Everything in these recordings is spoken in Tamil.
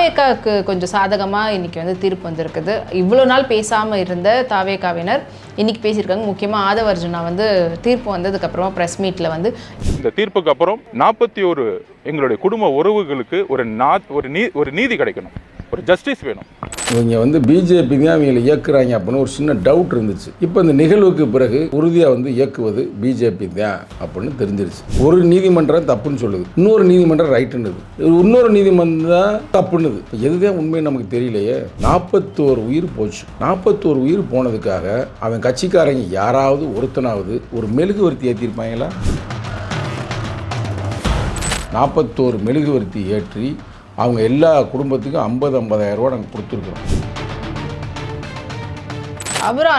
தாவேக்காவுக்கு கொஞ்சம் சாதகமாக இன்றைக்கி வந்து தீர்ப்பு வந்திருக்குது. இவ்வளோ நாள் பேசாமல் இருந்த தாவேக்காவினர் இன்றைக்கி பேசியிருக்காங்க. முக்கியமாக ஆதவர்ஜுனா வந்து தீர்ப்பு வந்ததுக்கப்புறமா ப்ரெஸ் மீட்டில் வந்து இந்த தீர்ப்புக்கு அப்புறம் நாற்பத்தி ஒரு எங்களுடைய குடும்ப உறவுகளுக்கு ஒரு நா ஒரு நீ ஒரு நீதி கிடைக்கணும். ஒரு ஜஸ்டிஸ் வேணும். இவங்க வந்து பிஜேபி தான் இவங்களை இயக்குறாங்க அப்படின்னு ஒரு சின்ன டவுட் இருந்துச்சு. இப்போ இந்த நிகழ்வுக்கு பிறகு உறுதியாக வந்து இயக்குவது பிஜேபி தான் அப்படின்னு தெரிஞ்சிருச்சு. ஒரு நீதிமன்றம் தப்புன்னு சொல்லுது. இன்னொரு நீதிமன்றம் ரைட்டுன்னுது இன்னொரு நீதிமன்றம் தான் தப்புன்னுது. எதுதான் உண்மை நமக்கு தெரியலையே. நாற்பத்தோரு உயிர் போச்சு. நாற்பத்தோரு உயிர் போனதுக்காக அவன் கட்சிக்காரங்க யாராவது ஒருத்தனாவது ஒரு மெழுகுவர்த்தி ஏற்றிருப்பாங்களா நாற்பத்தோரு மெழுகுவர்த்தி ஏற்றி அவங்க எல்லா குடும்பத்துக்கும் ஐம்பது ஐம்பதாயிரரூவா நாங்கள் கொடுத்துருக்குறோம். அவரும்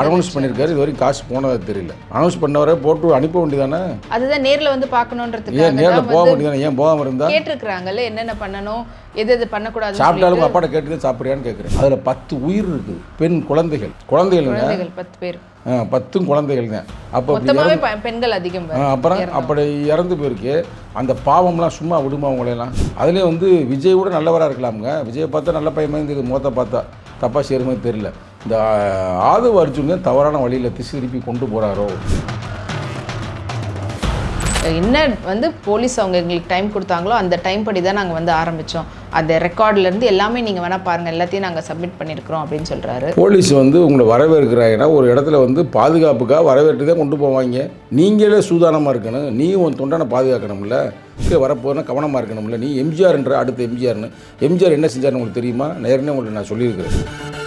அனௌன்ஸ் பண்ணியிருக்காரு இது வரைக்கும் காசு போனதா தெரியல. அனௌன்ஸ் பண்ணவரே போட்டு அனுப்ப வேண்டியதானே? அதுதான் நேர்ல வந்து ஏன் பார்க்கணுன்றதுக்காக நேரில் போக வேண்டியதானே? ஏன் போகாமல் இருந்தா? கேட்டிருக்கிறாங்கல்ல என்னென்ன பண்ணணும் எது எது பண்ணக்கூடாதுன்னு சாப்பிட்டாலும் அப்பாட்ட கேட்டு சாப்பிட்றியான்னு கேட்குறேன் அதில் பத்து உயிர் இருக்குது பெண் குழந்தைகள். குழந்தைகள் பத்து பேர். பத்தும் குழந்தைகள் தான். அப்போ பெண்கள் அதிகம் அப்புறம் அப்படி இறந்து போயிருக்கு. அந்த பாவம்லாம் சும்மா விடுமா அவங்களையெல்லாம் அதுலேயும் வந்து விஜய் கூட நல்லவராக இருக்கலாமுங்க. விஜயை பார்த்தா நல்ல பையன் மாதிரி முகத்தை பார்த்தா. தப்பாக செய்கிற மாதிரி தெரியல இந்த ஆதவ அர்ஜுன் தவறான வழியில் திசை திருப்பி கொண்டு போகிறாரோ என்ன வந்து போலீஸ் அவங்க எங்களுக்கு டைம் கொடுத்தாங்களோ அந்த டைம் படி தான் நாங்கள் வந்து ஆரம்பித்தோம் அந்த ரெக்கார்ட்லேருந்து எல்லாமே நீங்கள் வேணால் பாருங்கள் எல்லாத்தையும் நாங்கள் சப்மிட் பண்ணியிருக்கிறோம் அப்படின்னு சொல்கிறாரு போலீஸ் வந்து உங்களை வரவேற்கிறாங்கன்னா ஒரு இடத்துல வந்து பாதுகாப்புக்காக வரவேற்று தான் கொண்டு போவாங்க. நீங்களே சூதானமாக இருக்கணும். நீயும் உன் தொண்டனை பாதுகாக்கணும்ல. இங்கே கவனமாக இருக்கணும்ல. நீ எம்ஜிஆர்ன்ற அடுத்த எம்ஜிஆர்னு. எம்ஜிஆர் என்ன செஞ்சார்னு உங்களுக்கு தெரியுமா? நேரனே உங்களுக்கு நான் சொல்லியிருக்கிறேன்.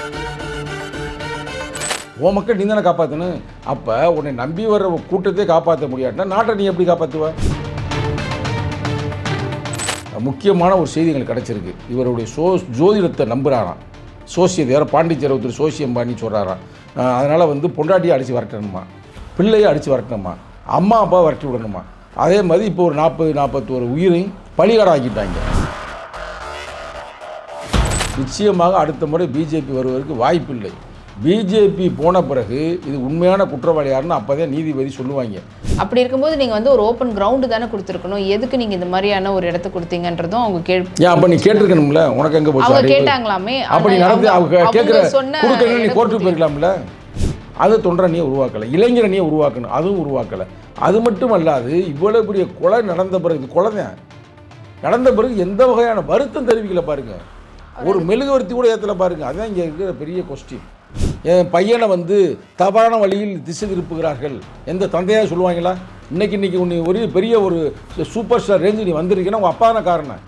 உன் மக்கள் நீ தானே காப்பாற்றணும் அப்போ உன்னை நம்பி வர்ற கூட்டத்தை காப்பாற்ற முடியாட்டினா நாட்டை நீ எப்படி காப்பாற்றுவ முக்கியமான ஒரு செய்தி எங்களுக்கு கிடச்சிருக்கு. இவருடைய சோ ஜோதிடத்தை நம்புகிறாராம் சோசியம் யாரோ பாண்டிச்சேரி ஒருத்தர் சோசியம் பண்ணி சொல்கிறாராம் அதனால் வந்து பொண்டாட்டியை அடித்து வரட்டணுமா? பிள்ளையை அடித்து வரட்டணுமா? அம்மா அப்பா வரட்டி விடணுமா? அதே மாதிரி இப்போ ஒரு நாற்பது நாற்பத்தோரு உயிரையும் பலிகடம் ஆக்கிட்டாங்க. நிச்சயமாக அடுத்த முறை பிஜேபி வருவதற்கு வாய்ப்பில்லை. பிஜேபி போன பிறகு இது உண்மையான குற்றவாளி யாருன்னு அப்போதே நீதிபதி சொல்லுவாங்க. அப்படி இருக்கும்போது நீங்கள் வந்து ஒரு ஓப்பன் கிரவுண்டு தானே கொடுத்துருக்கணும். எதுக்கு நீங்கள் இந்த மாதிரியான ஒரு இடத்த கொடுத்தீங்கன்றதும் அவங்க கேள் ஏன் அப்போ நீ கேட்டிருக்கணும்ல? உனக்கு எங்கே போச்சு? அவங்க? கேட்டாங்களாமே. அப்படி நடந்து அவங்க கேட்குற கொடுக்கணும் நீ கோர்ட்டுக்கு போயிருக்கலாம்ல? அது தொண்டரணியை உருவாக்கலை. இளைஞரணியை உருவாக்கணும். அதுவும் உருவாக்கலை. அது மட்டும் அல்லாது இவ்வளோ பெரிய கொலை நடந்த பிறகு இது கொலை தான் நடந்த பிறகு எந்த வகையான வருத்தம் தெரிவிக்கல பாருங்க. ஒரு மெழுகுவர்த்தி கூட ஏற்றல பாருங்க. அதுதான் இங்கே இருக்கிற பெரிய கொஸ்டின் என் பையனை வந்து தவறான வழியில் திசை திருப்புகிறார்கள் எந்த தந்தையாக சொல்லுவாங்களா? இன்னைக்கு இன்னைக்கு உன்னை ஒரு பெரிய ஒரு சூப்பர் ஸ்டார் ரேஞ்சு நீ வந்திருக்கீங்கன்னா உங்கள் அப்பா தான் காரணம்.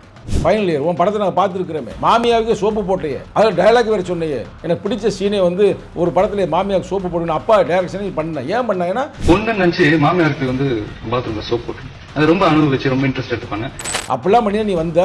ஃபைனல் இயர் உன் படத்தை நாங்கள் பார்த்துருக்குறோமே. மாமியாவுக்கு சோப்பு போட்டையே. அதில் டயலாக் வேறு சொன்னையே. எனக்கு பிடிச்ச சீனே வந்து ஒரு படத்தில் மாமியாவுக்கு சோப்பு போடணும். அப்பா டைரக்ஷனே பண்ணேன் ஏன் பண்ணேன்னா பொண்ணு நினைச்சு மாமியாருக்கு வந்து பாத்ரூம்ல சோப் போட்டு அது ரொம்ப அனுபவிச்சு ரொம்ப இன்ட்ரெஸ்ட் எடுத்து பண்ணேன் அப்படிலாம் பண்ணி நீ வந்த?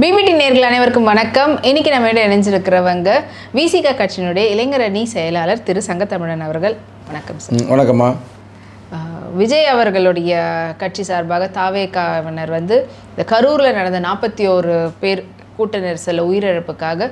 பிபிடி நேர்கள் அனைவருக்கும் வணக்கம். இன்னைக்கு நம்ம இணைஞ்சிருக்கிறவங்க விசிக கட்சியினுடைய இளைஞர் அணி செயலாளர் திரு சங்கத்தமிழன் அவர்கள். வணக்கம் சார். வணக்கம்மா. விஜய் அவர்களுடைய கட்சி சார்பாக தாவேக்காவினர் வந்து இந்த கரூரில் நடந்த நாற்பத்தி ஓரு பேர் கூட்ட நெரிசலில் உயிரிழப்புக்காக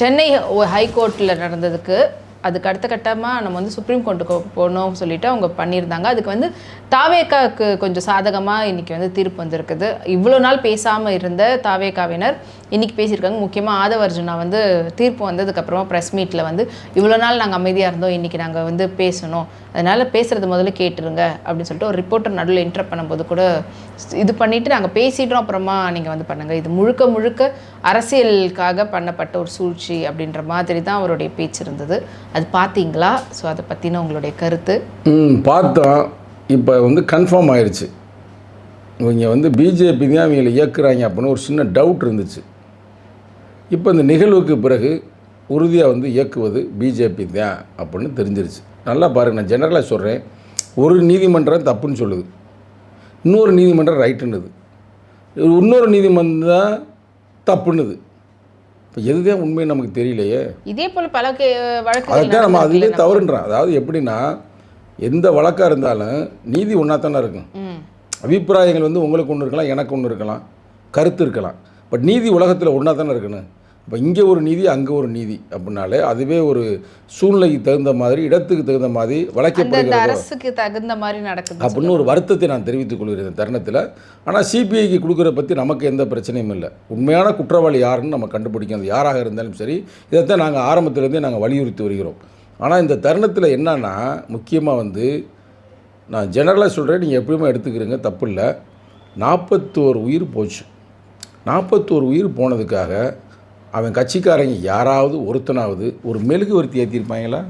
சென்னை ஹைகோர்ட்டில் நடந்ததுக்கு அதுக்கு அடுத்த கட்டமாக நம்ம வந்து சுப்ரீம் கோர்ட்டுக்கு போகணும்னு சொல்லிட்டு அவங்க பண்ணியிருந்தாங்க. அதுக்கு வந்து தாவேக்காவுக்கு கொஞ்சம் சாதகமாக இன்றைக்கி வந்து தீர்ப்பு வந்திருக்குது. இவ்வளோ நாள் பேசாமல் இருந்த தாவேக்காவினர் இன்றைக்கி பேசியிருக்காங்க. முக்கியமாக ஆதவர்ஜுனா வந்து தீர்ப்பு வந்ததுக்கப்புறமா ப்ரெஸ் மீட்டில் வந்து இவ்வளோ நாள் நாங்கள் அமைதியாக இருந்தோம். இன்றைக்கி நாங்கள் வந்து பேசணும். அதனால் பேசுகிறது முதல்ல கேட்டுருங்க அப்படின்னு சொல்லிட்டு ஒரு ரிப்போர்ட்டர் நடுவில் இன்டர் பண்ணும்போது கூட இது பண்ணிவிட்டு நாங்கள் பேசிட்டோம் அப்புறமா நீங்கள் வந்து பண்ணுங்கள் இது முழுக்க முழுக்க அரசியலுக்காக பண்ணப்பட்ட ஒரு சூழ்ச்சி அப்படின்ற மாதிரி தான் அவருடைய பேச்சு இருந்தது. அது பார்த்தீங்களா? ஸோ அதை பற்றின உங்களுடைய கருத்து? ம் பார்த்தோம். இப்போ வந்து கன்ஃபார்ம் ஆயிடுச்சு இவங்க வந்து பிஜேபி தான் இவங்களை இயக்குறாங்க அப்படின்னு ஒரு சின்ன டவுட் இருந்துச்சு. இப்போ இந்த நிகழ்வுக்கு பிறகு உறுதியாக வந்து இயக்குவது பிஜேபி தான் அப்படின்னு தெரிஞ்சிருச்சு. நல்லா பாருங்க நான் ஜெனரலாக சொல்கிறேன் ஒரு நீதிமன்றம் தப்புன்னு சொல்லுது. இன்னொரு நீதிமன்றம் ரைட்டுன்னுது இன்னொரு நீதிமன்றம் தான் தப்புன்னுது. இப்போ எதுதான் உண்மை நமக்கு தெரியலையே. இதே போல் பல அதுதான் நம்ம நடந்திருக்குல்ல தவறுன்றோம். அதாவது எப்படின்னா எந்த வழக்காக இருந்தாலும் நீதி ஒன்றா தானே இருக்கும் அபிப்பிராயங்கள் வந்து உங்களுக்கு ஒன்று இருக்கலாம் எனக்கு ஒன்று இருக்கலாம் கருத்து இருக்கலாம். பட் நீதி உலகத்தில் ஒன்றா தானே இருக்கணும் இப்போ இங்கே ஒரு நீதி அங்கே ஒரு நீதி அப்படின்னாலே அதுவே ஒரு சூழ்நிலைக்கு தகுந்த மாதிரி இடத்துக்கு தகுந்த மாதிரி அந்தந்த வளைக்கப்படுகிறது அரசுக்கு தகுந்த மாதிரி நடக்குது அப்படின்னு ஒரு வருத்தத்தை நான் தெரிவித்துக் கொள்கிறேன் இந்த தருணத்தில். ஆனால் சிபிஐக்கு கொடுக்குற பற்றி நமக்கு எந்த பிரச்சனையும் இல்லை. உண்மையான குற்றவாளி யாருன்னு நம்ம கண்டுபிடிக்கணும். அது யாராக இருந்தாலும் சரி இதைத்தான் நாங்கள் ஆரம்பத்திலேருந்தே நாங்கள் வலியுறுத்தி வருகிறோம். ஆனால் இந்த தருணத்தில் என்னன்னா முக்கியமாக வந்து நான் ஜெனரலாக சொல்கிறேன் நீங்கள் எப்படியுமே எடுத்துக்கிறீங்க. தப்பு இல்லை. நாற்பத்தோரு உயிர் போச்சு. நாற்பத்தோரு உயிர் போனதுக்காக அவன் கட்சிக்காரங்க யாராவது ஒருத்தனாவது ஒரு மெழுகுவர்த்தி ஏற்றிருப்பாங்களா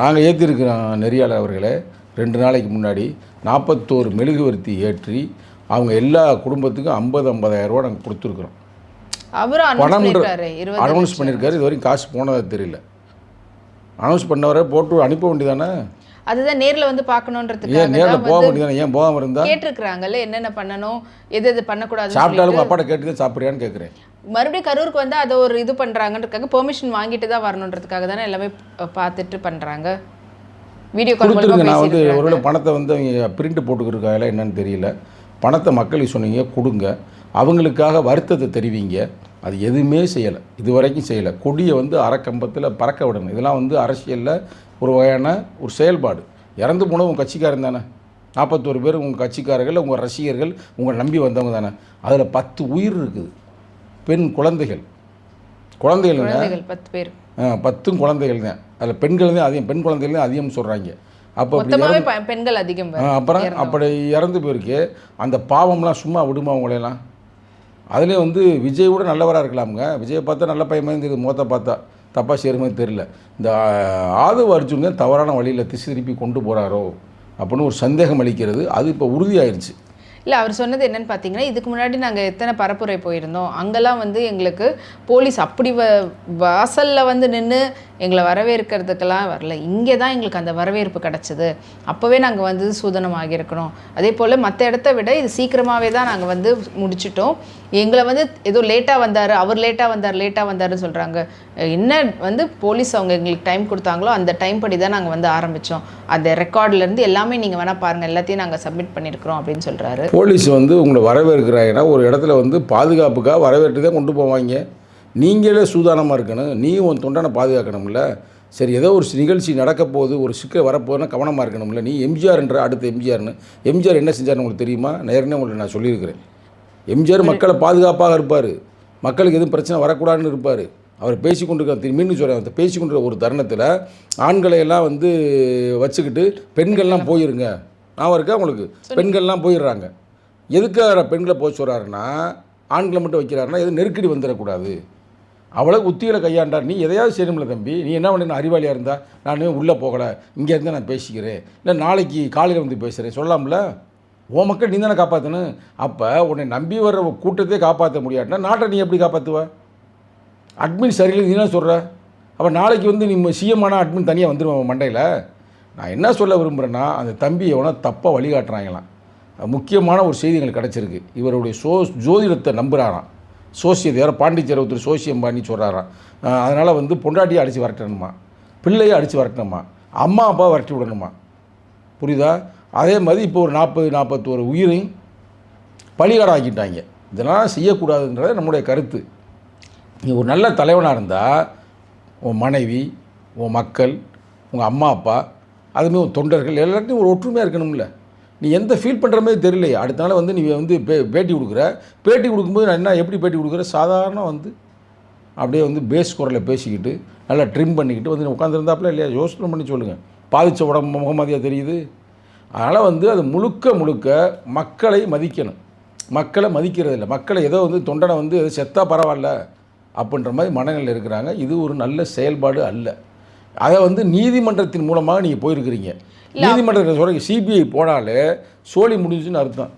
நாங்கள் ஏற்றிருக்கிறோம் நெறியாளர் அவர்களே ரெண்டு நாளைக்கு முன்னாடி நாற்பத்தோரு மெழுகுவர்த்தி ஏற்றி அவங்க எல்லா குடும்பத்துக்கும் ஐம்பது ஐம்பதாயிரம் ரூபா நாங்கள் கொடுத்துருக்குறோம். அவரும் அனௌன்ஸ் பண்ணியிருக்காரு இது வரைக்கும் காசு போனதா தெரியல. அனௌன்ஸ் பண்ணவரை போட்டு அனுப்ப வேண்டியதானே? அதுதான் நேர்ல வந்து ஏன் பார்க்கணுன்றதுக்காக நேரில் போக வேண்டியதானே ஏன் போகாமல் இருந்தா? கேட்டிருக்கிறாங்கல்ல என்னென்ன பண்ணணும் எது எது பண்ணக்கூடாதுன்னு சாப்பிட்டாலும். அப்பாட்ட கேட்டு சாப்பிட்றியான்னு கேட்குறேன் மறுபடியும் கரூருக்கு வந்து அதை ஒரு இது பண்றாங்கன்றதுக்காக பெர்மிஷன் வாங்கிட்டு தான் வரணுன்றதுக்காக தானே எல்லாமே பார்த்துட்டு பண்றாங்க. வீடியோ கால் நான் வந்து. ஒருவேளை பணத்தை வந்து அவங்க பிரிண்ட் போட்டுக்கிருக்காங்களா என்னன்னு தெரியல. பணத்தை மக்களுக்கு சொன்னீங்க கொடுங்க. அவங்களுக்காக வருத்தத்தை தெரிவிங்க. அது எதுவுமே செய்யலை. இது வரைக்கும் செய்யலை. கொடியை வந்து அறக்கம்பத்தில் பறக்க விடணும். இதெல்லாம் வந்து அரசியலில் ஒரு வகையான ஒரு செயல்பாடு. இறந்து போனது உங்கள் கட்சிக்காரன் தானே. நாற்பத்தோரு பேர் உங்கள் கட்சிக்காரர்கள் உங்கள் ரசிகர்கள் உங்களை நம்பி வந்தவங்க தானே. அதில் பத்து உயிர் இருக்குது. பெண் குழந்தைகள். குழந்தைகள் பத்து பேர். பத்தும் குழந்தைகள் தான். அதில் பெண்கள் தான் அதிகம். பெண் குழந்தைகள் தான் அதிகம் சொல்கிறாங்க அப்போ பெண்கள் அதிகம் அப்புறம் அப்படி இறந்து போயிருக்கு. அந்த பாவம்லாம் சும்மா விடுமா அவங்களையெல்லாம் அதுலேயும் வந்து விஜய் கூட நல்லவராக இருக்கலாமுங்க. விஜயை பார்த்தா நல்ல பையன் மாதிரி இருக்குது முகத்தை பார்த்தா. தப்பாக சேருமே தெரியல. இந்த ஆதவ அர்ஜுன் தான் தவறான வழியில் திசை திருப்பி கொண்டு போகிறாரோ அப்படின்னு ஒரு சந்தேகம் அளிக்கிறது. அது இப்போ உறுதியாயிருச்சு. இல்லை அவர் சொன்னது என்னன்னு பார்த்தீங்கன்னா இதுக்கு முன்னாடி நாங்கள் எத்தனை பரப்புரை போயிருந்தோம் அங்கெல்லாம் வந்து எங்களுக்கு போலீஸ் அப்படி வ வாசலில் வந்து நின்று எங்களை வரவேற்கிறதுக்கெல்லாம் வரல. இங்கே தான் எங்களுக்கு அந்த வரவேற்பு கிடச்சிது. அப்போவே நாங்கள் வந்து சூதனமாக இருக்கணும் அதே போல் மற்ற இடத்த விட இது சீக்கிரமாகவே தான் நாங்கள் வந்து முடிச்சிட்டோம். எங்களை வந்து ஏதோ லேட்டாக வந்தார் அவர் லேட்டாக வந்தார் லேட்டாக வந்தாருன்னு சொல்கிறாங்க என்ன வந்து போலீஸ் அவங்க எங்களுக்கு டைம் கொடுத்தாங்களோ அந்த டைம் படி தான் நாங்கள் வந்து ஆரம்பித்தோம் அந்த ரெக்கார்ட்லேருந்து எல்லாமே நீங்கள் வேணால் பாருங்கள் எல்லாத்தையும் நாங்கள் சப்மிட் பண்ணியிருக்கிறோம் அப்படின்னு சொல்கிறாரு போலீஸ் வந்து உங்களை வரவேற்கிறாங்கன்னா ஒரு இடத்துல வந்து பாதுகாப்புக்காக வரவேற்று தான் கொண்டு போவாங்க. நீங்களே சூதானமாக இருக்கணும். நீ உன் தொண்டனை பாதுகாக்கணும்ல. சரி ஏதோ ஒரு நிகழ்ச்சி நடக்க போகுது ஒரு சிக்கல் வரப்போகுதுன்னா கவனமாக இருக்கணும்ல. நீ எம்ஜிஆர்ன்ற அடுத்த எம்ஜிஆர்னு. எம்ஜிஆர் என்ன செஞ்சார்னு உங்களுக்கு தெரியுமா? நேரனே உங்களுக்கு நான் சொல்லியிருக்கிறேன். எம்ஜிஆர் மக்களை பாதுகாப்பாக இருப்பார். மக்களுக்கு எதுவும் பிரச்சனை வரக்கூடாதுன்னு இருப்பார். அவர் பேசி கொண்டிருக்க மீண்டும் சொல்கிறேன் பேசி கொண்டிருக்க ஒரு தருணத்தில் ஆண்களை எல்லாம் வந்து வச்சுக்கிட்டு பெண்கள்லாம் போயிருங்க. நான் இருக்கா உங்களுக்கு? பெண்கள்லாம் போயிடுறாங்க. எதுக்காக பெண்களை போக சொல்கிறாருன்னா ஆண்களை மட்டும் வைக்கிறாருன்னா எதுவும் நெருக்கடி வந்துடக்கூடாது. அவ்வளோ உத்திகளை கையாண்டார் நீ எதையாவது செய்யணும்ல தம்பி. நீ என்ன பண்ண? அறிவாளியாக இருந்தால் நான் உள்ளே போகலை. இங்கேருந்து நான் பேசிக்கிறேன். இல்லை நாளைக்கு காலையில் வந்து பேசுகிறேன் சொல்லலாம்ல? ஓ மக்கள் நீ தானே காப்பாற்றணும் அப்போ உன்னை நம்பி வர்ற கூட்டத்தையே காப்பாற்ற முடியாட்டினா நாட்டை நீ எப்படி காப்பாற்றுவ அட்மின் சரியில்லை நீ என்ன சொல்கிற அப்போ நாளைக்கு வந்து நீ சிஎம் ஆனால் அட்மின் தனியாக வந்துடுவோம் மண்டையில்? நான் என்ன சொல்ல விரும்புகிறேன்னா அந்த தம்பி எவனோ தப்பாக வழிகாட்டுறாங்களாம். முக்கியமான ஒரு செய்தி எங்களுக்கு கிடச்சிருக்கு. இவருடைய சோ ஜோதிடத்தை நம்புகிறாராம் சோசியத்தை யாரோ பாண்டிச்சேரி ஒருத்தர் சோசியம் பண்ணி சொல்கிறாராம் அதனால் வந்து பொண்டாட்டியை அடித்து வரட்டணுமா? பிள்ளையை அடித்து வரட்டணுமா? அம்மா அப்பா வரட்டி விடணுமா? புரியுதா? அதே மாதிரி இப்போ ஒரு நாற்பது நாற்பத்தோரு உயிரையும் பலிகாடம் ஆக்கிட்டாங்க இதெல்லாம் செய்யக்கூடாதுன்றது நம்முடைய கருத்து. நீ ஒரு நல்ல தலைவனாக இருந்தால் உன் மனைவி உன் மக்கள் உங்கள் அம்மா அப்பா அதுமாதிரி உன் தொண்டர்கள் எல்லாத்தையும் ஒரு ஒற்றுமையாக இருக்கணும்ல. நீ எந்த ஃபீல் பண்ணுற மாதிரி தெரியலையே. அடுத்த நாள் வந்து நீ வந்து பே பேட்டி கொடுக்குற. பேட்டி கொடுக்கும்போது நான் என்ன எப்படி பேட்டி கொடுக்குற? சாதாரண வந்து அப்படியே வந்து பேஸ் குரலில் பேசிக்கிட்டு நல்லா ட்ரிம் பண்ணிக்கிட்டு வந்து உட்காந்துருந்தாப்புல இல்லையா? யோசனை பண்ணி சொல்லுங்கள் பாதித்த உடம்பு முகமதியாக தெரியுது? அதனால் வந்து அது முழுக்க முழுக்க மக்களை மதிக்கணும். மக்களை மதிக்கிறது இல்லை. மக்களை ஏதோ வந்து தொண்டனை வந்து ஏதோ செத்தா பரவாயில்ல அப்படின்ற மாதிரி மனநிலையில் இருக்கிறாங்க. இது ஒரு நல்ல செயல்பாடு அல்ல. அதை வந்து நீதிமன்றத்தின் மூலமாக நீங்கள் போயிருக்கிறீங்க. நீதிமன்றத்தில் சொல்கிறீங்க சிபிஐ போனாலே சோழி முடிஞ்சுன்னு அர்த்தம்.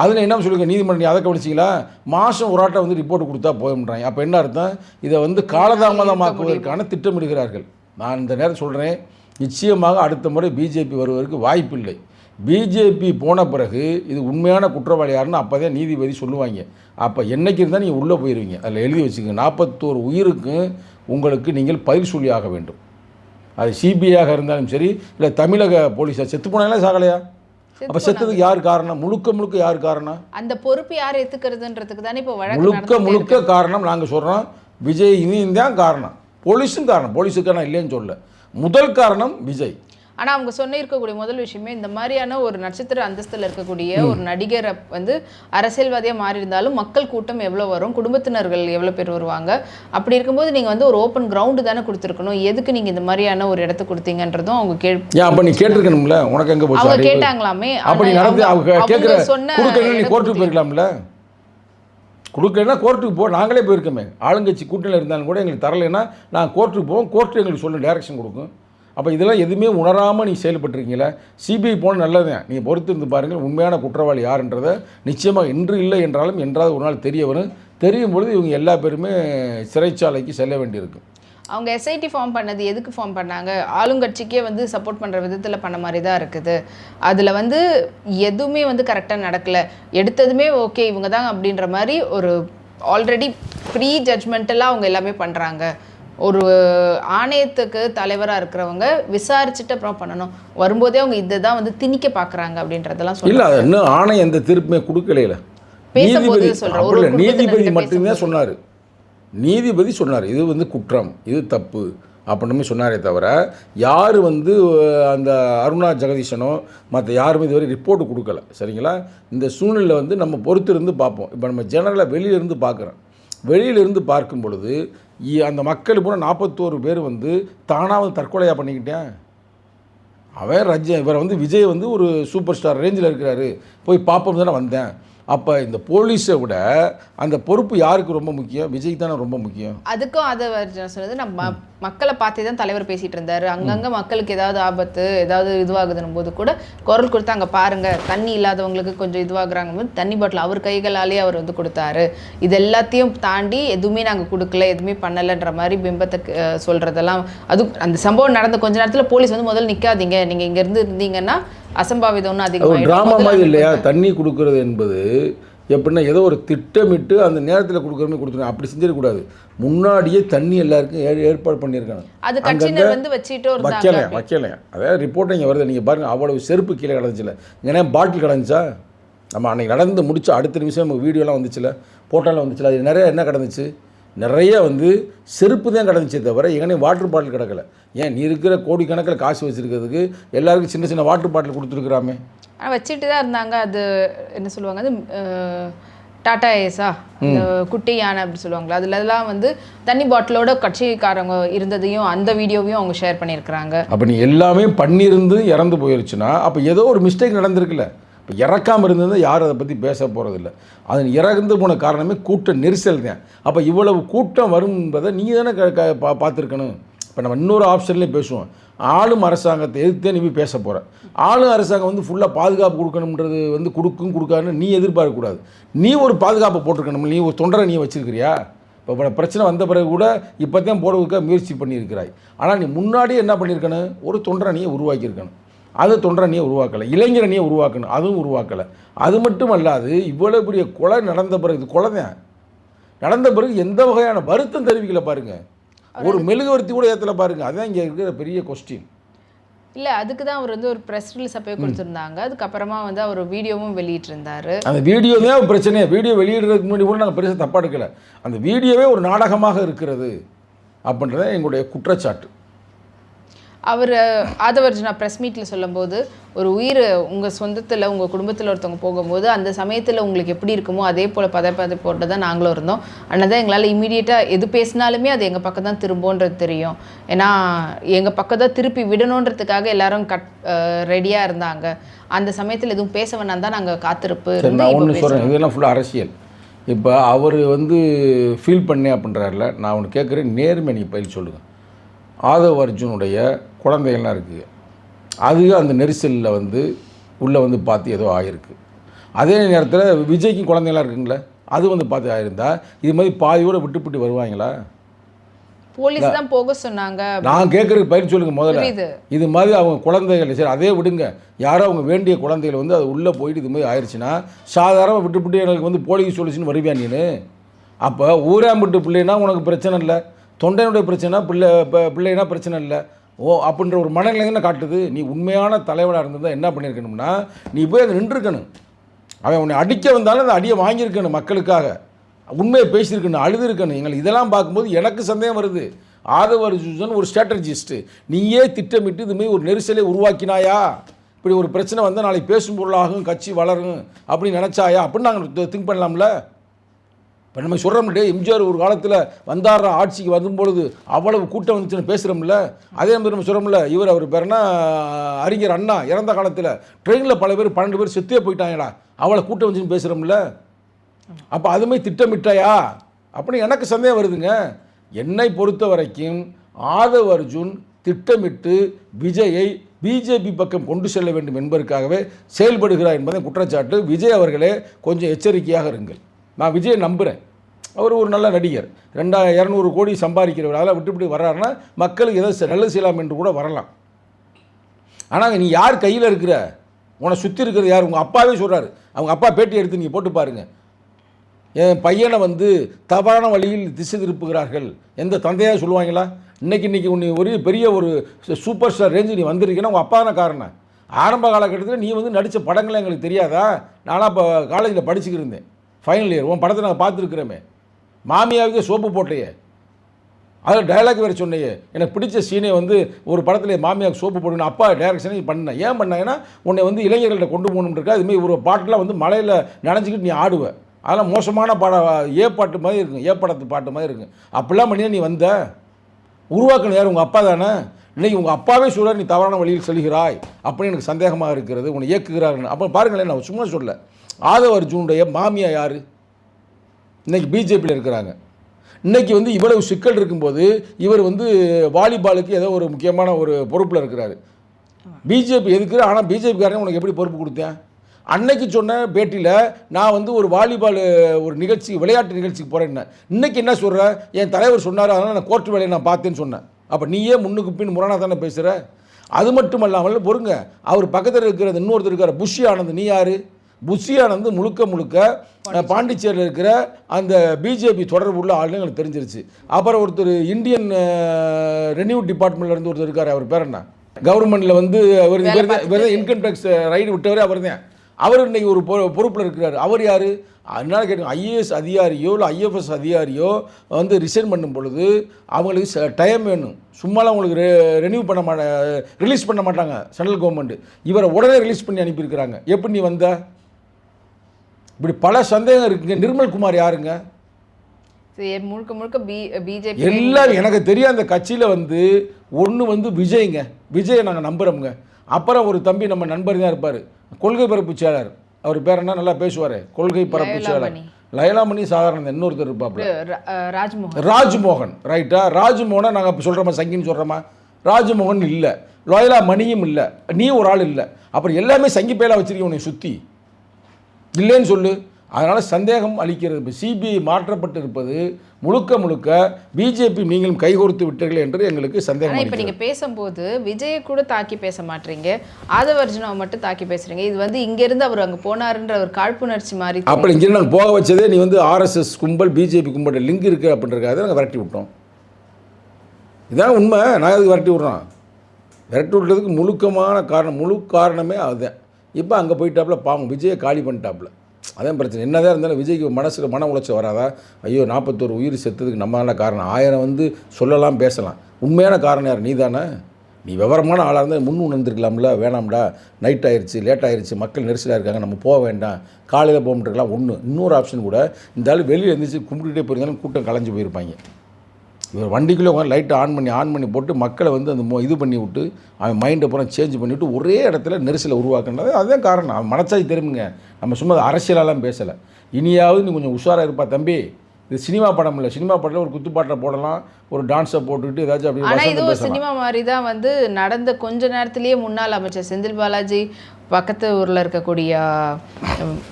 அதில் என்ன சொல்லுங்க நீதிமன்றம் அதை கவனிச்சிங்களா? மாதம் ஒரு ஆட்டை வந்து ரிப்போர்ட் கொடுத்தா போதும்ன்றாங்க. அப்போ என்ன அர்த்தம்? இதை வந்து காலதாமதமாக்குவதற்கான திட்டமிடுகிறார்கள். நான் இந்த நேரம் சொல்கிறேன் நிச்சயமாக அடுத்த முறை பிஜேபி வருவதற்கு வாய்ப்பில்லை. பிஜேபி போன பிறகு இது உண்மையான குற்றவாளி யாருன்னு அப்போ தான் நீதிபதி சொல்லுவாங்க. அப்போ என்னைக்கு இருந்தால் நீங்கள் உள்ளே போயிடுவீங்க அதில் எழுதி வச்சுக்கோங்க நாற்பத்தோரு உயிருக்கும் உங்களுக்கு நீங்கள் பதில் சொல்லி ஆக வேண்டும். அது சிபிஐயாக இருந்தாலும் சரி இல்லை தமிழக போலீஸாக செத்து போனாங்களா சாகலையா? அப்போ செத்ததுக்கு யார் காரணம்? முழுக்க முழுக்க யார் காரணம்? அந்த பொறுப்பு யார் ஏத்துக்கிறதுன்றதுக்கு தானே இப்போ முழுக்க முழுக்க காரணம் நாங்கள் சொல்கிறோம் விஜய் இனியும் தான் காரணம். போலீஸும் காரணம். போலீஸுக்கு நான் இல்லைன்னு சொல்ல முதல் காரணம் விஜய். ஆனா அவங்க சொன்ன இருக்கக்கூடிய முதல் விஷயமே இந்த மாதிரியான ஒரு நட்சத்திர அந்தஸ்துல இருக்கக்கூடிய ஒரு நடிகரை வந்து அரசியல்வாதியா மாறி இருந்தாலும் மக்கள் கூட்டம் எவ்வளவு வரும் குடும்பத்தினர்கள் எவ்வளவு பேர் வருவாங்க? அப்படி இருக்கும்போது நீங்க வந்து ஒரு ஓப்பன் கிரவுண்டு தானே கொடுத்துருக்கணும். எதுக்கு நீங்க இந்த மாதிரியான ஒரு இடத்த கொடுத்தீங்கன்றதும் அவங்க கேள் ஏன் அப்போ நீ கேட்டிருக்கணும்ல? உனக்கு எங்கே போச்சு? அவங்க? கேட்டாங்களாமே. அப்படி நடந்து அவங்க கேட்குற சொன்ன நீ கோர்ட்டுக்கு போயிருக்கலாம்ல? கொடுக்கலன்னா கோர்ட்டுக்கு போ நாங்களே போயிருக்கோமே. ஆளுங்கட்சி கூட்டணியில் இருந்தாலும் கூட எங்களுக்கு தரலைன்னா நான் கோர்ட்டுக்கு போவோம். கோர்ட்டு எங்களுக்கு சொல்ல டைரக்ஷன் கொடுக்கும். அப்போ இதெல்லாம் எதுவுமே உணராமல் நீ செயல்பட்டுருக்கீங்களே? சிபிஐ போன நல்லது. நீங்கள் பொறுத்து இருந்து பாருங்கள் உண்மையான குற்றவாளி யாருன்றதை நிச்சயமாக இன்று இல்லை என்றாலும் என்றாவது ஒரு நாள் தெரிய வரும் தெரியும் பொழுது இவங்க எல்லா பேருமே சிறைச்சாலைக்கு செல்ல வேண்டியிருக்கும் அவங்க எஸ்ஐடி ஃபார்ம் பண்ணது எதுக்கு ஃபார்ம் பண்ணாங்க? ஆளுங்கட்சிக்கே வந்து சப்போர்ட் பண்ணுற விதத்தில் பண்ண மாதிரி தான் இருக்குது. அதில் வந்து எதுவுமே வந்து கரெக்டாக நடக்கலை. எடுத்ததுமே ஓகே இவங்க தான் அப்படின்ற மாதிரி ஒரு ஆல்ரெடி ப்ரீ ஜட்மெண்டெல்லாம் அவங்க எல்லாமே பண்ணுறாங்க ஒரு ஆணையத்துக்கு தலைவராக இருக்கிறவங்க விசாரிச்சுட்டு அப்புறம் பண்ணணும். வரும்போதே அவங்க இதை தான் வந்து திணிக்க பார்க்குறாங்க அப்படின்றதெல்லாம் இல்லை சொல்லுவாங்க அது இன்னும் ஆணையம் எந்த தீர்ப்புமே கொடுக்கலையில. நீதிபதி இல்லை, நீதிபதி மட்டுமே. சொன்னார். நீதிபதி சொன்னார் இது வந்து குற்றம் இது தப்பு அப்படின்னு சொன்னாரே தவிர யார் வந்து அந்த அருணா ஜெகதீஷனோ மற்ற யாருமே இதுவரை ரிப்போர்ட் கொடுக்கல. சரிங்களா? இந்த சூழ்நிலை வந்து நம்ம பொறுத்து இருந்து பார்ப்போம். இப்போ நம்ம ஜெனரலாக வெளியிலிருந்து பார்க்குறோம் வெளியிலிருந்து பார்க்கும் பொழுது இ- அந்த மக்கள் பூரா நாற்பத்தோரு பேர் வந்து தானாக வந்து தற்கொலையாக பண்ணிக்கிட்டேன். அவன் ரஜ இவர் வந்து விஜய் வந்து ஒரு சூப்பர் ஸ்டார் ரேஞ்சில் இருக்கிறாரு. போய் பார்ப்போம் தானே வந்தேன். அப்போ இந்த போலீஸை விட அந்த பொறுப்பு யாருக்கு ரொம்ப முக்கியம்? விஜய் தானே ரொம்ப முக்கியம். அதுக்கும் அதை சொன்னது நம்ம மக்களை பார்த்தே தான் தலைவர் பேசிட்டு இருந்தார். அங்கங்கே மக்களுக்கு ஏதாவது ஆபத்து ஏதாவது இதுவாகுதுன்னும் போது கூட குரல் கொடுத்து அங்கே பாருங்க தண்ணி இல்லாதவங்களுக்கு கொஞ்சம் இதுவாகுறாங்க. போது தண்ணி பாட்டில் அவர் கைகளாலே அவர் வந்து கொடுத்தாரு. இது எல்லாத்தையும் தாண்டி எதுவுமே நாங்கள் கொடுக்கல எதுவுமே பண்ணலைன்ற மாதிரி பிம்பத்தை சொல்கிறதெல்லாம் சொல்றதெல்லாம் அது அந்த சம்பவம் நடந்த கொஞ்ச நேரத்தில் போலீஸ் வந்து முதல்ல நிற்காதீங்க நீங்கள் இங்கேருந்து இருந்தீங்கன்னா அசம்பாவிதம் ஒன்றும் அது ஒரு அதிகமாக ட்ராமா மாதிரி இல்லையா? தண்ணி கொடுக்கறது என்பது எப்படின்னா ஏதோ ஒரு திட்டமிட்டு அந்த நேரத்தில் கொடுக்குற மாதிரி கொடுத்துருங்க அப்படி செஞ்சிடக்கூடாது. முன்னாடியே தண்ணி எல்லாருக்கும் ஏ- ஏற்பாடு பண்ணியிருக்காங்க அது கட்சியினர் வந்து வச்சுட்டு வைக்கலையா? வைக்கலையா? அதாவது ரிப்போர்ட் இங்கே வருது நீங்கள் பாருங்கள் அவ்வளவு செருப்பு கீழே கிடந்துச்சுல. இங்கே பாட்டில் கிடந்துச்சா? நம்ம அன்னைக்கு நடந்து முடிச்சு அடுத்த நிமிஷம் நமக்கு வீடியோலாம் வந்துச்சுல போட்டோலாம் வந்துச்சுல அது நிறைய என்ன கிடந்துச்சு? நிறைய வந்து செருப்பு தான் கிடந்துச்சே தவிர எங்கனே வாட்டர் பாட்டில் கிடக்கல. ஏன் நீ இருக்கிற கோடிக்கணக்கில் காசு வச்சுருக்கிறதுக்கு எல்லாருக்கும் சின்ன சின்ன வாட்டர் பாட்டில் கொடுத்துருக்குறாமே. வச்சுட்டு தான் இருந்தாங்க. அது என்ன சொல்லுவாங்க? அது டாடா ஏஸா குட்டி யானை அப்படி சொல்லுவாங்களா அதுலலாம் வந்து தண்ணி பாட்டிலோட கட்சிக்காரங்க இருந்ததையும் அந்த வீடியோவையும் அவங்க ஷேர் பண்ணியிருக்கிறாங்க. அப்போ நீ எல்லாமே பண்ணியிருந்து இறந்து போயிருச்சுன்னா அப்போ ஏதோ ஒரு மிஸ்டேக் நடந்திருக்குல்ல இப்போ இறக்காமல் இருந்தது யாரும் அதை பற்றி பேச போகிறதில்ல அது இறந்து போன காரணமே கூட்ட நெரிசல் தான். அப்போ இவ்வளவு கூட்டம் வரும் என்பதை நீங்கள் தானே க க- பா பார்த்துருக்கணும். இப்போ நம்ம இன்னொரு ஆப்ஷன்லேயே பேசுவோம். ஆளும் அரசாங்கத்தை எதிர்த்தே நீ போய் பேச போகிற ஆளும் அரசாங்கம் வந்து ஃபுல்லாக பாதுகாப்பு கொடுக்கணுன்றது வந்து கொடுக்கும் கொடுக்காதுன்னு நீ எதிர்பார்க்கக்கூடாது நீ ஒரு பாதுகாப்பு போட்டிருக்கணும். நீ ஒரு தொண்டரை நீ வச்சுருக்கிறியா? இப்போ பிரச்சனை வந்த பிறகு கூட இப்போ தான் போடுவதுக்காக முயற்சி பண்ணியிருக்கிறாய். ஆனால் நீ முன்னாடியே என்ன பண்ணியிருக்கணும்? ஒரு தொண்டரணியை உருவாக்கியிருக்கணும். அது தொண்டரணியை உருவாக்கலை இளைஞரணியை உருவாக்கணும் அதுவும் உருவாக்கலை. அது மட்டும் அல்லாது இவ்வளோ பெரிய கொலை நடந்த பிறகு இது கொலை தான் நடந்த பிறகு எந்த வகையான வருத்தம் தெரிவிக்கல பாருங்க. ஒரு மெழுகுவர்த்தி கூட ஏற்றல பாருங்க. அதான் இங்கே இருக்கிற பெரிய கொஸ்டின் இல்லை அதுக்கு தான் அவர் வந்து ஒரு ப்ரெஸ் ரிலீஸ் அப்போயே கொடுத்துருந்தாங்க. அதுக்கப்புறமா வந்து அவர் வீடியோவும் வெளியிட்டிருந்தாரு. அந்த வீடியோ தான் பிரச்சனையே? வீடியோ வெளியிடுறதுக்கு முன்னாடி கூட நாங்கள் பெருசாக தப்பாக எடுக்கல. அந்த வீடியோவே ஒரு நாடகமாக இருக்கிறது அப்படின்றத எங்களுடைய குற்றச்சாட்டு. அவர் ஆதவர்ஜுனா ப்ரெஸ் மீட்டில் சொல்லும்போது ஒரு உயிர் உங்கள் சொந்தத்தில் உங்கள் குடும்பத்தில் ஒருத்தவங்க போகும்போது அந்த சமயத்தில் உங்களுக்கு எப்படி இருக்குமோ அதே போல் பதை பதை போட்டு தான் நாங்களும் இருந்தோம். ஆனால் தான் எங்களால் இமீடியட்டாக எது பேசினாலுமே அது எங்கள் பக்கம் தான் திரும்போன்றது தெரியும். ஏன்னா எங்கள் பக்கம் தான் திருப்பி விடணுன்றதுக்காக எல்லாரும் கட் ரெடியாக இருந்தாங்க. அந்த சமயத்தில் எதுவும் பேச வேணாம் தான் நாங்கள் காத்திருப்பு நான் ஒன்று சொல்கிறேன் இதெல்லாம் ஃபுல்லாக அரசியல். இப்போ அவர் வந்து ஃபீல் பண்ணேன் அப்படின்றாருல. நான் ஒன்று கேட்குறேன் நேர்மை நீ பயில் சொல்லுங்கள் ஆதவ் அர்ஜுனுடைய குழந்தைகள்லாம் இருக்குது அது அந்த நெரிசலில் வந்து உள்ளே வந்து பார்த்து ஏதோ ஆகிருக்கு அதே நேரத்தில் விஜய்க்கும் குழந்தைகள்லாம் இருக்குங்களே அது வந்து பார்த்து ஆயிருந்தா இது மாதிரி பாதியோடு விட்டுப்பிட்டு வருவாங்களா? போலீஸ் தான் போக சொன்னாங்க. நான் கேட்குறதுக்கு பயிர் சொல்லுங்க முதல்ல. இது மாதிரி அவங்க குழந்தைகள் சரி அதே விடுங்க. யாரோ அவங்க வேண்டிய குழந்தைகள் வந்து அது உள்ளே போயிட்டு இது மாதிரி ஆயிடுச்சுன்னா சாதாரணமாக விட்டுவிட்டு எனக்கு வந்து போலீஸ் சொல்லிச்சுன்னு வருவியா நீனு? அப்போ ஊராம்பட்டு பிள்ளைனா உனக்கு பிரச்சனை இல்லை. தொண்டையினுடைய பிரச்சனை பிள்ளை இப்போ பிள்ளைனா பிரச்சனை இல்லை. ஓ அப்படின்ற ஒரு மனநிலை என்ன காட்டுது. நீ உண்மையான தலைவனாக இருந்திருந்தா என்ன பண்ணியிருக்கணும்னா நீ போய் அங்கே நின்றுருக்கணும். அவன் உன்னை அடிக்க வந்தாலும் அந்த அடியை வாங்கியிருக்கணும் மக்களுக்காக. உண்மையை பேசியிருக்கணும் அழுதுருக்கணும். எங்களுக்கு இதெல்லாம் பார்க்கும்போது எனக்கு சந்தேகம் வருது. ஆதவ அர்ஜுன் ஒரு ஸ்ட்ராட்டஜிஸ்ட்டு. நீயே திட்டமிட்டு இதுமாரி ஒரு நெரிசலை உருவாக்கினாயா? இப்படி ஒரு பிரச்சனை வந்தால் நாளைக்கு பேசும் பொருளாகும் கட்சி வளரும் அப்படின்னு நினச்சாயா? அப்படின்னு நாங்கள் திங்க் பண்ணலாம்ல. இப்போ நம்ம சொல்கிறோம்ல எம்ஜிஆர் ஒரு காலத்தில் வந்தார ஆட்சிக்கு வரும்பொழுது அவ்வளவு கூட்டம் வந்துச்சுன்னு பேசுகிறோம்ல அதே மாதிரி நம்ம சொல்கிறோம்ல இவர் அவர் பேர்னா அறிஞர் அண்ணா இறந்த காலத்தில் ட்ரெயினில் பல பேர் பன்னெண்டு பேர் செத்தே போயிட்டாங்கடா. அவ்வளோ கூட்டம் வந்துச்சுன்னு பேசுகிறோம்ல அப்போ அதுமாதிரி திட்டமிட்டாயா? அப்படின்னு எனக்கு சந்தேகம் வருதுங்க. என்னை பொறுத்த வரைக்கும் ஆதவ் அர்ஜுன் திட்டமிட்டு விஜயை பிஜேபி பக்கம் கொண்டு செல்ல வேண்டும் என்பதற்காகவே செயல்படுகிறார் என்பதை குற்றச்சாட்டு. விஜய் அவர்களே கொஞ்சம் எச்சரிக்கையாக இருங்கள். நான் விஜயை நம்புகிறேன் அவர் ஒரு நல்ல நடிகர். ரெண்டா இரநூறு கோடி சம்பாதிக்கிறவர். அதெல்லாம் விட்டு வர்றாருன்னா மக்களுக்கு ஏதோ செ- நல்லது செய்யலாம் என்று கூட வரலாம். ஆனால் நீ யார் கையில் இருக்கிற? உன்னை சுற்றி இருக்கிறது யார்? உங்கள் அப்பாவே சொல்கிறாரு அவங்க அப்பா பேட்டி எடுத்து நீங்கள் போட்டு பாருங்கள் என் பையனை வந்து தவறான வழியில் திசை திருப்புகிறார்கள். எந்த தந்தையாக சொல்லுவாங்களா? இன்னைக்கு இன்றைக்கி உன்னை ஒரு பெரிய ஒரு சூப்பர் ஸ்டார் ரேஞ்சு நீ வந்திருக்கீங்கன்னா உங்கள் அப்பா காரணம். ஆரம்ப காலகட்டத்தில் நீ வந்து நடித்த படங்களை எங்களுக்கு தெரியாதா? நானாக இப்போ காலேஜில் படிச்சுக்கிருந்தேன் ஃபைனல் இயர் உன் படத்தை நாங்கள் பார்த்துருக்குறோமே. மாமியாவுக்கே சோப்பு போட்டையே. அதில் டயலாக் வேறு சொன்னையே. எனக்கு பிடிச்ச சீனே வந்து ஒரு படத்தில் மாமியாவுக்கு சோப்பு போடணும் அப்பா டைரக்ஷனே பண்ணேன். ஏன் பண்ணேன்னா உன்னை வந்து இளைஞர்கள்ட்ட கொண்டு போகணும்னு இருக்கா. இதுமாதிரி ஒரு பாட்டெலாம் வந்து மலையில் நனைஞ்சிக்கிட்டு நீ ஆடுவ. அதெல்லாம் மோசமான பாட ஏ பாட்டு மாதிரி இருக்கும். ஏ படத்து பாட்டு மாதிரி இருக்கும். அப்படிலாம் பண்ணியே நீ வந்த. உருவாக்கணும் யார்? உங்கள் அப்பா தானே. இன்றைக்கி உங்கள் அப்பாவே சொல்ல நீ தவறான வழியில் செல்கிறாய். அப்படின்னு எனக்கு சந்தேகமாக இருக்கிறது. உன்னை இயக்குகிறாருன்னு அப்போ பாருங்களேன் நான் சும்மா சொல்ல. ஆதவ அர்ஜுனுடைய மாமியா யார்? இன்றைக்கி பிஜேபியில் இருக்கிறாங்க. இன்னைக்கு வந்து இவ்வளவு சிக்கல் இருக்கும்போது இவர் வந்து வாலிபாலுக்கு ஏதோ ஒரு முக்கியமான ஒரு பொறுப்பில் இருக்கிறாரு. பிஜேபி எதுக்கு ஆனால் பிஜேபிக்காரன் உனக்கு எப்படி பொறுப்பு கொடுத்தேன்? அன்னைக்கு சொன்ன பேட்டியில் நான் வந்து ஒரு வாலிபால் ஒரு நிகழ்ச்சி விளையாட்டு நிகழ்ச்சிக்கு போகிறேன்னு இன்னைக்கு என்ன சொல்கிற என் தலைவர் சொன்னார் அதனால் நான் கோர்ட்டு வேலையை நான் பார்த்தேன்னு சொன்னேன். அப்போ நீயே முன்னுக்கு பின் முரணாக தானே பேசுகிற அது மட்டும் இல்லாமல் பொறுங்க அவர் பக்கத்தில் இருக்கிறது இன்னொருத்தர் இருக்கிற புஷி ஆனந்த். நீ யார்? புஷி ஆனந்த் முழுக்க முழுக்க பாண்டிச்சேரியில் இருக்கிற அந்த பிஜேபி தொடர்பு உள்ள ஆளுன்னு எனக்கு தெரிஞ்சிருச்சு. அப்புறம் ஒருத்தர் இந்தியன் ரெனியூ டிபார்ட்மெண்ட்ல இருந்து ஒருத்தர் இருக்கார். அவர் பேர் என்ன? கவர்மெண்ட்டில் வந்து அவர் தான் இன்கம் டேக்ஸ் ரைடு விட்டவரே அவர் தான். அவர் இன்னைக்கு ஒரு பொ- பொறுப்புல இருக்கிறார். அவர் யார்? அதனால கேட்டுங்க ஐஏஎஸ் அதிகாரியோ இல்லை ஐஎஃப்எஸ் அதிகாரியோ வந்து ரிசைன் பண்ணும் பொழுது அவங்களுக்கு டைம் வேணும். சும்மாலாம் உங்களுக்கு ரெ ரெனியூ பண்ண மாட்ட ரிலீஸ் பண்ண மாட்டாங்க சென்ட்ரல் கவர்மெண்ட் இவரை உடனே ரிலீஸ் பண்ணி அனுப்பியிருக்கிறாங்க. எப்படி நீ வந்த? இப்படி பல சந்தேகம் இருக்குங்க. நிர்மல் குமார் யாருங்க? முழுக்க முழுக்க பி பிஜேபி எல்லாம் எனக்கு தெரியும் அந்த கட்சியில் வந்து ஒன்று வந்து விஜய்ங்க. விஜயை நாங்கள் நம்புகிறோம்ங்க அப்புறம் ஒரு தம்பி நம்ம நண்பர் தான் இருப்பார். கொள்கை பரப்பு செயலர். அவர் பேர் என்ன? நல்லா பேசுவார். கொள்கை பரப்பு செயலர். லயலாமணி. சாதாரண இன்னொருத்தர் அஹ் ராஜ்மோகன். ராஜ்மோகன். ரைட்டா ராஜ்மோகனை நாங்கள் இப்போ சொல்கிறோமா சங்கின்னு சொல்கிறோமா ராஜ்மோகன் இல்லை. லோயலா மணியும் இல்லை. நீ ஒரு ஆள் இல்லை. அப்புறம் எல்லாமே சங்கி பேலா வச்சிருக்கீங்க உன்னை சுற்றி இல்லைன்னு சொல்லு. அதனால் சந்தேகம் அளிக்கிறது. இப்போ சிபிஐ மாற்றப்பட்டு இருப்பது முழுக்க முழுக்க பிஜேபி நீங்களும் கைகோர்த்து விட்டீர்கள் என்று எங்களுக்கு சந்தேகம் இப்ப அளிக்கிறது. நீங்க பேசும்போது விஜயை கூட தாக்கி பேச மாட்டீங்க. ஆதவர்ஜுனாவை மட்டும் தாக்கி பேசுறீங்க. இது வந்து இங்க இருந்து அவர் அங்க போனாருன்ற ஒரு காழ்ப்புணர்ச்சி மாதிரி அப்படி இங்கே நாங்கள் போக வச்சதே நீ வந்து ஆர்எஸ்எஸ் கும்பல் பிஜேபி கும்பல் லிங்க் இருக்குது அப்படின்றக்காக நாங்கள் விரட்டி விட்டோம். இதான் உண்மை. நான் அதுக்கு விரட்டி விட்றோம் விரட்டி விட்டதுக்கு முழுக்கமான காரணம் முழு காரணமே அதுதான். இப்போ அங்கே போயிட்டாப்புல பாவம் விஜயை காலி பண்ணிட்டாப்புல. அதான் பிரச்சனை. என்னதான் இருந்தாலும் விஜய்க்கு மனசில் மன உளைச்சல் வராதா? ஐயோ நாற்பத்தோரு உயிர் செத்ததுக்கு நம்மளால காரணம். ஆயிரம் வந்து சொல்லலாம் பேசலாம். உண்மையான காரணம் யார்? நீ தானே நீ விவரமான ஆளாக இருந்தால் முன் உணர்ந்துருக்கலாம்ல. வேணாம்டா. நைட் ஆயிடுச்சு லேட் ஆயிடுச்சு மக்கள் நெரிசலாக இருக்காங்க. நம்ம போக வேண்டாம். காலையில் போகணுன்றலாம் ஒன்று இன்னொரு ஆப்ஷன் கூட இந்த ஆள் வெளியில் எழுந்திரிச்சு கும்பிட்டுட்டே போயிருந்தாலும் கூட்டம் கலைஞ்சு போயிருப்பாங்க. இவர் வண்டிக்குள்ளே உட்காந்து லைட்டை ஆன் பண்ணி ஆன் பண்ணி போட்டு மக்களை வந்து அந்த இது பண்ணி விட்டு அவன் மைண்டை பூரா சேஞ்ச் பண்ணிவிட்டு ஒரே இடத்துல நெரிசலை உருவாக்குனது. அதுதான் காரணம். அவன் மனசாட்சி தெரியுங்க நம்ம சும்மா அரசியலாலாம் பேசலை. இனியாவது நீ கொஞ்சம் உஷாராக இருப்பா தம்பி. இது சினிமா படம் இல்லை. சினிமா படத்தில் ஒரு குத்துப்பாட்டை போடலாம் ஒரு டான்ஸை போட்டுக்கிட்டு ஏதாச்சும் அப்படி ஆனா இது ஒரு சினிமா மாதிரி தான் வந்து நடந்த கொஞ்ச நேரத்திலேயே முன்னாள் அமைச்சர் செந்தில் பாலாஜி பக்கத்து ஊர்ல இருக்கக்கூடிய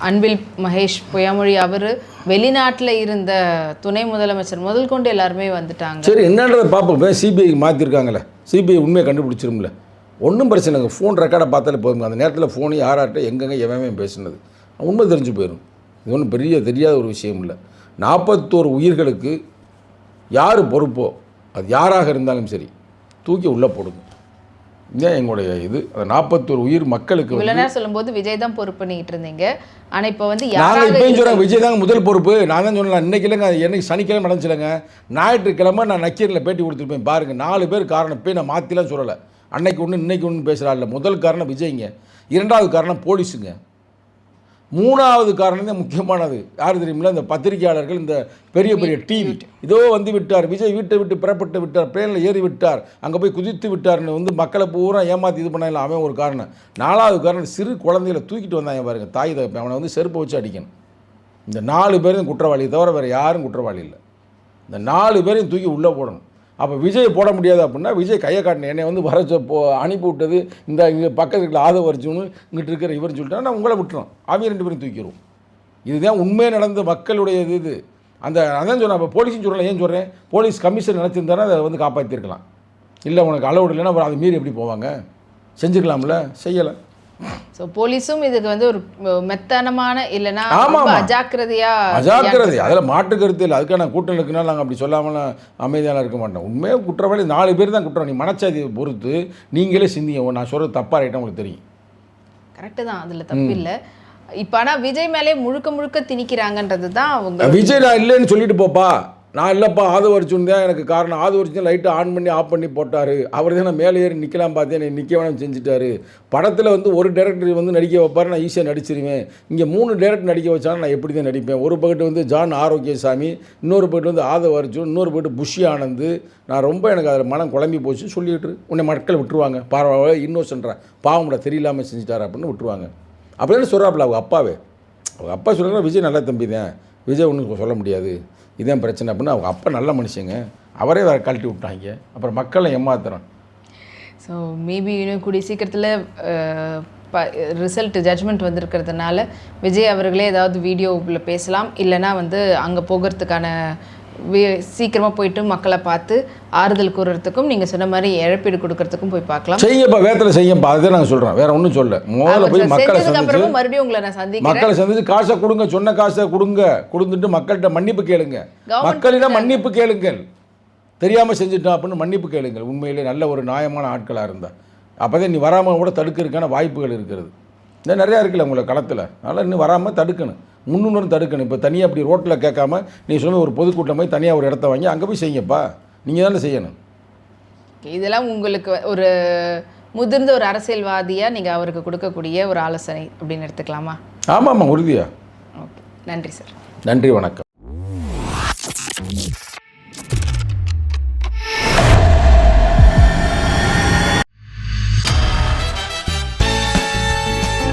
அன்பில் மகேஷ் பொய்யாமொழி அவர் வெளிநாட்டுல இருந்த துணை முதலமைச்சர் முதல் கொண்டு எல்லாருமே வந்துட்டாங்க. சரி என்னன்றதை பார்ப்போம். சிபிஐ மாற்றிருக்காங்களே சிபிஐ உண்மையை கண்டுபிடிச்சிரும்ல. ஒன்றும் பிரச்சனை இல்லைங்க ஃபோன் ரெக்கார்டை பார்த்தாலே போதுங்க அந்த நேரத்தில் ஃபோனு யாராட்ட எங்கெங்க எவன் பேசுனது? உண்மை தெரிஞ்சு போயிடும் இது ஒன்றும் பெரிய தெரியாத ஒரு விஷயம் இல்லை. நாற்பத்தோரு உயிர்களுக்கு யார் பொறுப்போ அது யாராக இருந்தாலும் சரி தூக்கி உள்ளே போடுங்க. இதுதான் எங்களுடைய இது. அந்த நாற்பத்தோரு உயிர் மக்களுக்கு வந்து இவ்வளவு நேரம் சொல்லும்போது விஜய் தான் பொறுப்பு பண்ணிட்டு இருந்தீங்க. ஆனா இப்போ வந்து நாங்கள் யாராவது இப்பயும் சொல்கிறேன் விஜய் தாங்க முதல் பொறுப்பு. நான் தான் சொன்னேன் இன்னைக்கு இல்லைங்க என்னைக்கு சனிக்கிழமை நடந்துச்சுலங்க. ஞாயிற்றுக்கிழமை நான் நக்கீரில் பேட்டி கொடுத்துருப்பேன் பாருங்கள் நாலு பேர் காரணம் போய் நான் மாற்றிலாம் சொல்லலை. அன்னைக்கு ஒன்று இன்னைக்கு ஒன்று பேசுகிறா இல்லை முதல் காரணம் விஜய்ங்க. இரண்டாவது காரணம் போலீஸுங்க. மூணாவது காரணம் தான் முக்கியமானது. யார் தெரியுமில்ல? இந்த பத்திரிகையாளர்கள் இந்த பெரிய பெரிய டிவி இதோ வந்து விட்டார். விஜய் வீட்டை விட்டு புறப்பட்டு விட்டார். ட்ரெயினில் ஏறி விட்டார். அங்கே போய் குதித்து விட்டார்னு வந்து மக்களை பூரா ஏமாற்றி இது பண்ணல அவன் ஒரு காரணம். நாலாவது காரணம் சிறு குழந்தைகளை தூக்கிட்டு வந்தாங்க பாருங்க தாய் தகப்பன். அவனை வந்து செருப்பை வச்சு அடிக்கணும். இந்த நாலு பேரும் குற்றவாளி தவிர வேறு யாரும் குற்றவாளி இல்லை. இந்த நாலு பேரையும் தூக்கி உள்ளே போடணும். அப்போ விஜய் போட முடியாது அப்படின்னா விஜய் கையை காட்டின என்னை வந்து வர சொ- போ அனுப்பி விட்டது. இந்த இங்கே பக்கத்துல இருக்கிற ஆதவ அர்ஜுனு இங்கிட்டு இருக்கிற இவர் சொல்லிட்டா நான் உங்களை விட்டுறோம். அவங்க ரெண்டு பேரும் தூக்கிடுவோம். இதுதான் உண்மையாக நடந்த மக்களுடைய இது இது. அந்த அதான் சொன்னேன் அப்போ போலீஸும் சொல்லலாம் ஏன் சொல்கிறேன் போலீஸ் கமிஷன் நினச்சிருந்தானே அதை வந்து காப்பாற்றிருக்கலாம் இல்லை உனக்கு அளவு இல்லைன்னா அப்புறம் அதை மீறி எப்படி போவாங்க? செஞ்சுக்கலாம்ல செய்யலை. ஸோ போலீஸும் இதுக்கு வந்து ஒரு மெத்தனமான இல்லைன்னா. அஜாக்கிரதையா அஜாக்கிரதை. அதில் மாற்று கருத்து இல்லை. அதுக்கான கூட்டம் இருக்குன்னா நாங்கள் அப்படி சொல்லாமலாம் அமைதியாக இருக்க மாட்டோம். உண்மையாக குற்றவாளி நாலு பேர் தான் குற்றவாளி மனச்சாதியை பொறுத்து நீங்களே சிந்திங்க. நான் சொல்கிறது தப்பாக ரைட்டாக உங்களுக்கு தெரியும். கரெக்டு தான். அதுல தப்பு இல்ல. இப்போ ஆனா விஜய் மேலே முழுக்க முழுக்க திணிக்கிறாங்கன்றது தான் அவங்க விஜய் நான் இல்லைன்னு சொல்லிட்டு போப்பா. நான் இல்லைப்பா ஆது வரிச்சுன்னு தான் எனக்கு காரணம். ஆது வரிச்சு லைட்டை ஆன் பண்ணி ஆஃப் பண்ணி போட்டார். அவர் தான் நான் மேலே ஏறி நிற்கலாம் பார்த்தேன். என்னை நிற்க வேணாம் செஞ்சுட்டாரு. படத்தில் வந்து ஒரு டேரக்டர் வந்து நடிக்க வைப்பார் நான் ஈஸியாக நடிச்சிருவேன். இங்கே மூணு டேரக்டர் நடிக்க வச்சாலும் நான் எப்படி தான் நடிப்பேன்? ஒரு பக்கெட்டு வந்து ஜான் ஆரோக்கியசாமி இன்னொரு பக்கெட்டு வந்து ஆதை அர்ஜுன் இன்னொரு பக்கெட்டு புஷி ஆனந்த். நான் ரொம்ப எனக்கு அதில் மனம் குழம்பி போச்சு. சொல்லிட்டு உன்னை மக்கள் விட்டுருவாங்க. பரவாயில்ல இன்னோசன்றா பாவம்டா தெரியலாமல் செஞ்சுட்டார் அப்படின்னு விட்டுருவாங்க. அப்படின்னு சொல்கிறாப்புல அவங்க அப்பாவே. அவங்க அப்பா சொல்கிறாங்க விஜய் நல்ல தம்பி தான். விஜய் ஒன்றும் சொல்ல முடியாது. இதான் பிரச்சனை அப்படின்னு அவங்க அப்போ நல்ல மனுஷங்க. அவரே வேறு கழட்டி விட்டாங்க. அப்புறம் மக்களை ஏமாத்துறான். ஸோ மேபி இன்னும் கூடிய சீக்கிரத்தில் ப ரிசல்ட் ஜட்ஜ்மெண்ட் வந்திருக்கிறதுனால விஜய் அவர்களே ஏதாவது வீடியோவில் பேசலாம். இல்லைன்னா வந்து அங்கே போகிறதுக்கான சீக்கிரமா போயிட்டு மக்களை பார்த்து ஆறுதல் கூறுறதுக்கும் நீங்க சொன்ன மாதிரி இழப்பீடு கொடுக்கறதுக்கும் போய் பார்க்கலாம். செய்யப்பா வேத்தில் செய்யப்பா அதை நாங்கள் சொல்கிறோம் வேற ஒன்றும் சொல்ல முதல்ல போய் மக்களை சந்திச்சு மறுபடியும் உங்களை நான் சந்திக்கிறேன். மக்களை சந்திச்சு காசை கொடுங்க சொன்ன காசை கொடுங்க கொடுத்துட்டு மக்கள்கிட்ட மன்னிப்பு கேளுங்க. மக்களிடம் மன்னிப்பு கேளுங்கள். தெரியாமல் செஞ்சுட்டோம் அப்படின்னு மன்னிப்பு கேளுங்கள். உண்மையிலே நல்ல ஒரு நியாயமான ஆட்களாக இருந்தா. அப்போதான் நீ வராமல் கூட தடுக்கிறதுக்கான வாய்ப்புகள் இருக்கிறது. இன்னும் நிறையா இருக்குல்ல உங்களை களத்தில். அதனால் இன்னும் வராமல் தடுக்கணும். முன்னுணர்வு தடுக்கணும். இப்போ தனியாக அப்படி ரோட்டில் கேட்காம நீ சொன்ன ஒரு பொதுக்கூட்டம் போய் தனியாக ஒரு இடத்த வாங்கி அங்கே போய் செய்யுங்கப்பா நீங்கள் தானே செய்யணும். இதெல்லாம் உங்களுக்கு ஒரு முதிர்ந்த ஒரு அரசியல்வாதியா நீங்க அவருக்கு கொடுக்கக்கூடிய ஒரு ஆலோசனை அப்படின்னு எடுத்துக்கலாமா? ஆமாம் ஆமாம் உறுதியா. ஓகே. நன்றி சார். நன்றி வணக்கம்.